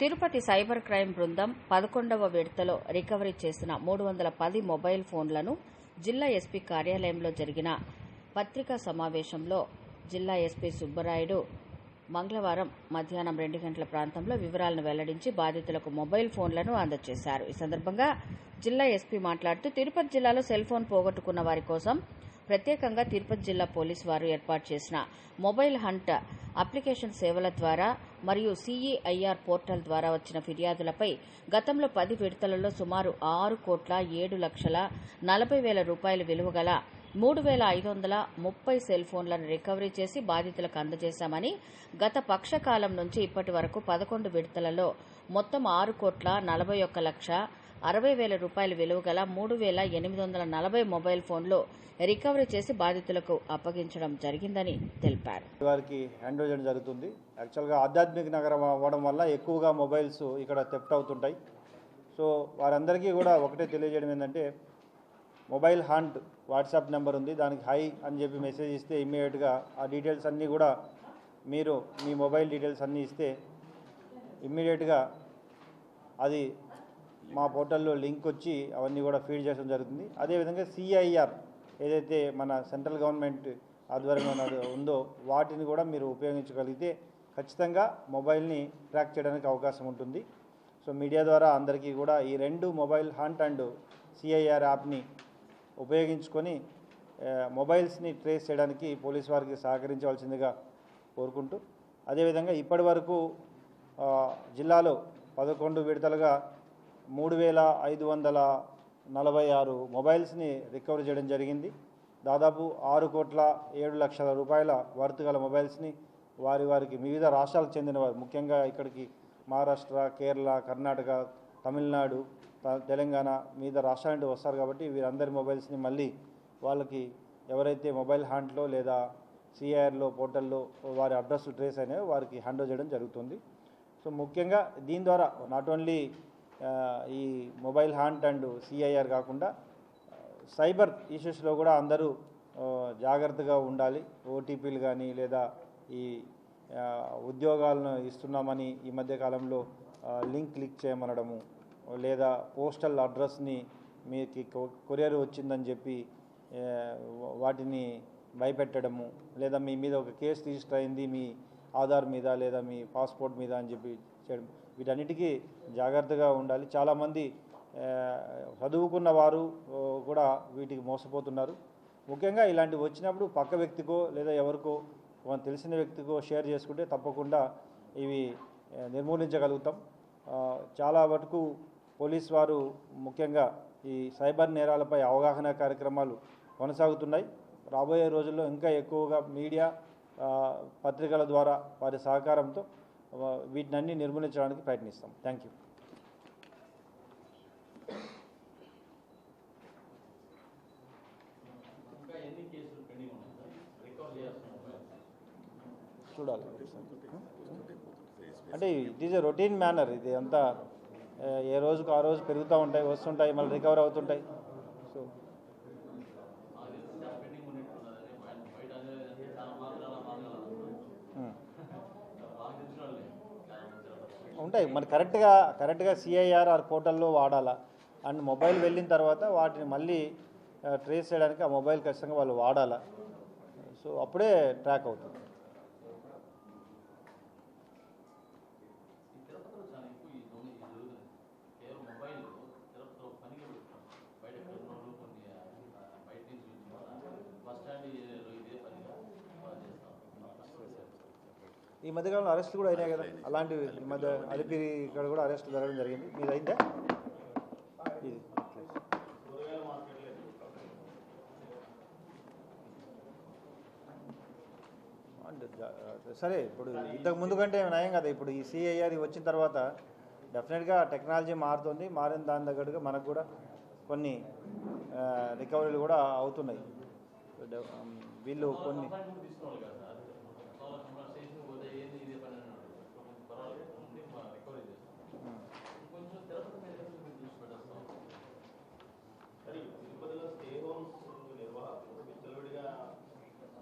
Tirupati cyber crime బృందం పదకొండవ విడతలో రికవరీ చేసిన మూడు వందల పది మొబైల్ ఫోన్లను జిల్లా ఎస్పీ కార్యాలయంలో జరిగిన పత్రికా సమావేశంలో జిల్లా ఎస్పీ సుబ్బరాయుడు మంగళవారం మధ్యాహ్నం రెండు గంటల ప్రాంతంలో వివరాలను వెల్లడించి బాధితులకు మొబైల్ ఫోన్లను అందజేశారు. ఈ సందర్భంగా జిల్లా ఎస్పీ మాట్లాడుతూ తిరుపతి జిల్లాలో సెల్ ఫోన్ పోగొట్టుకున్న వారి కోసం ప్రత్యేకంగా తిరుపతి జిల్లా పోలీసు వారు ఏర్పాటు చేసిన మొబైల్ హంట్ అప్లికేషన్ సేవల ద్వారా మరియు సీఈఐఆర్ పోర్టల్ ద్వారా వచ్చిన ఫిర్యాదులపై గతంలో పది విడతలలో సుమారు ఆరు కోట్ల ఏడు లక్షల నలభై వేల రూపాయల విలువ గల మూడు వేల ఐదు వందల ముప్పై సెల్ ఫోన్లను రికవరీ చేసి బాధితులకు అందజేశామని గత పక్షకాలం నుంచి ఇప్పటి వరకు పదకొండు విడతలలో మొత్తం ఆరు కోట్ల నలభై ఒక్క లక్ష అరవై వేల రూపాయల విలువ గల మూడు వేల ఎనిమిది వందల నలభై మొబైల్ ఫోన్లు రికవరీ చేసి బాధితులకు అప్పగించడం జరిగిందని తెలిపారు. వారికి హ్యాండ్ ఓవర్ చేయడం జరుగుతుంది. యాక్చువల్గా ఆధ్యాత్మిక నగరం అవ్వడం వల్ల ఎక్కువగా మొబైల్స్ ఇక్కడ తెప్ట్ అవుతుంటాయి. సో వారందరికీ కూడా ఒకటే తెలియజేయడం ఏంటంటే మొబైల్ హంట్ వాట్సాప్ నెంబర్ ఉంది. దానికి హై అని చెప్పి మెసేజ్ ఇస్తే ఇమ్మీడియట్గా ఆ డీటెయిల్స్ అన్నీ కూడా మీరు మీ మొబైల్ డీటెయిల్స్ అన్నీ ఇస్తే ఇమ్మీడియట్గా అది మా పోర్టల్లో లింక్ వచ్చి అవన్నీ కూడా ఫీడ్ చేయడం జరుగుతుంది. అదేవిధంగా సిఐఆర్ ఏదైతే మన సెంట్రల్ గవర్నమెంట్ ఆధ్వర్యంలో ఉందో వాటిని కూడా మీరు ఉపయోగించగలిగితే ఖచ్చితంగా మొబైల్ని ట్రాక్ చేయడానికి అవకాశం ఉంటుంది. సో మీడియా ద్వారా అందరికీ కూడా ఈ రెండు మొబైల్ హంట్ అండ్ సిఐఆర్ యాప్ని ఉపయోగించుకొని మొబైల్స్ని ట్రేస్ చేయడానికి పోలీస్ వారికి సహకరించవలసిందిగా కోరుకుంటూ అదేవిధంగా ఇప్పటి వరకు జిల్లాలో పదకొండు విడతలుగా మూడు వేల ఐదు వందల నలభై ఆరు మొబైల్స్ని రికవర్ చేయడం జరిగింది. దాదాపు ఆరు కోట్ల ఏడు లక్షల రూపాయల వర్త్ గల మొబైల్స్ని వారి వారికి వివిధ రాష్ట్రాలకు చెందిన వారు ముఖ్యంగా ఇక్కడికి మహారాష్ట్ర కేరళ కర్ణాటక తమిళనాడు త- తెలంగాణ మీద రాష్ట్రాల నుండి వస్తారు కాబట్టి వీరందరి మొబైల్స్ని మళ్ళీ వాళ్ళకి ఎవరైతే మొబైల్ హ్యాండ్లో లేదా సిఐఆర్లో పోర్టల్లో వారి అడ్రస్ ట్రేస్ అయినాయో వారికి హ్యాండ్ చేయడం జరుగుతుంది. సో ముఖ్యంగా దీని ద్వారా నాట్ ఓన్లీ ఈ మొబైల్ హాంట్ అండ్ సిఐఆర్ కాకుండా సైబర్ ఇష్యూస్లో కూడా అందరూ జాగ్రత్తగా ఉండాలి. ఓటీపీలు కానీ లేదా ఈ ఉద్యోగాలను ఇస్తున్నామని ఈ మధ్యకాలంలో లింక్ క్లిక్ చేయమనడము లేదా పోస్టల్ అడ్రస్ని మీకు కొరియర్ వచ్చిందని చెప్పి వాటిని భయపెట్టడము లేదా మీ మీద ఒక కేసు రిజిస్టర్ అయింది మీ ఆధార్ మీద లేదా మీ పాస్పోర్ట్ మీద అని చెప్పి చేయడం. వీటన్నిటికీ జాగ్రత్తగా ఉండాలి. చాలామంది చదువుకున్న వారు కూడా వీటికి మోసపోతున్నారు. ముఖ్యంగా ఇలాంటివి వచ్చినప్పుడు పక్క వ్యక్తికో లేదా ఎవరికో మనకు తెలిసిన వ్యక్తికో షేర్ చేసుకుంటే తప్పకుండా ఇవి నిర్మూలించగలుగుతాం. చాలా వరకు పోలీస్ వారు ముఖ్యంగా ఈ సైబర్ నేరాలపై అవగాహన కార్యక్రమాలు కొనసాగుతున్నాయి. రాబోయే రోజుల్లో ఇంకా ఎక్కువగా మీడియా పత్రికల ద్వారా వారి సహకారంతో వీటినన్నీ నిర్మూలించడానికి ప్రయత్నిస్తాం. థ్యాంక్ యూ చూడాలి. అంటే it is a routine manner ఇది అంతా ఏ రోజుకు ఆ రోజు పెరుగుతూ ఉంటాయి వస్తుంటాయి మళ్ళీ రికవర్ అవుతుంటాయి. ఉంటాయి. మరి కరెక్ట్గా కరెక్ట్గా సిఐఆర్ ఆర్ పోర్టల్లో వాడాలా? అండ్ మొబైల్ వెళ్ళిన తర్వాత వాటిని మళ్ళీ ట్రేస్ చేయడానికి ఆ మొబైల్ ఖచ్చితంగా వాళ్ళు వాడాలా? సో అప్పుడే ట్రాక్ అవుతుంది. ఈ మధ్యకాలంలో అరెస్టులు కూడా అయినాయి కదా. అలాంటివి ఈ మధ్య అలిపిరి ఇక్కడ కూడా అరెస్ట్ జరగడం జరిగింది. మీది అయిందా? ఇది. సరే ఇప్పుడు ఇంతకు ముందు కంటే నయం కదా. ఇప్పుడు ఈ సిఐఆర్ వచ్చిన తర్వాత డెఫినెట్గా టెక్నాలజీ మారుతుంది. మారిన దాని తగ్గట్టుగా మనకు కూడా కొన్ని రికవరీలు కూడా అవుతున్నాయి. వీళ్ళు కొన్ని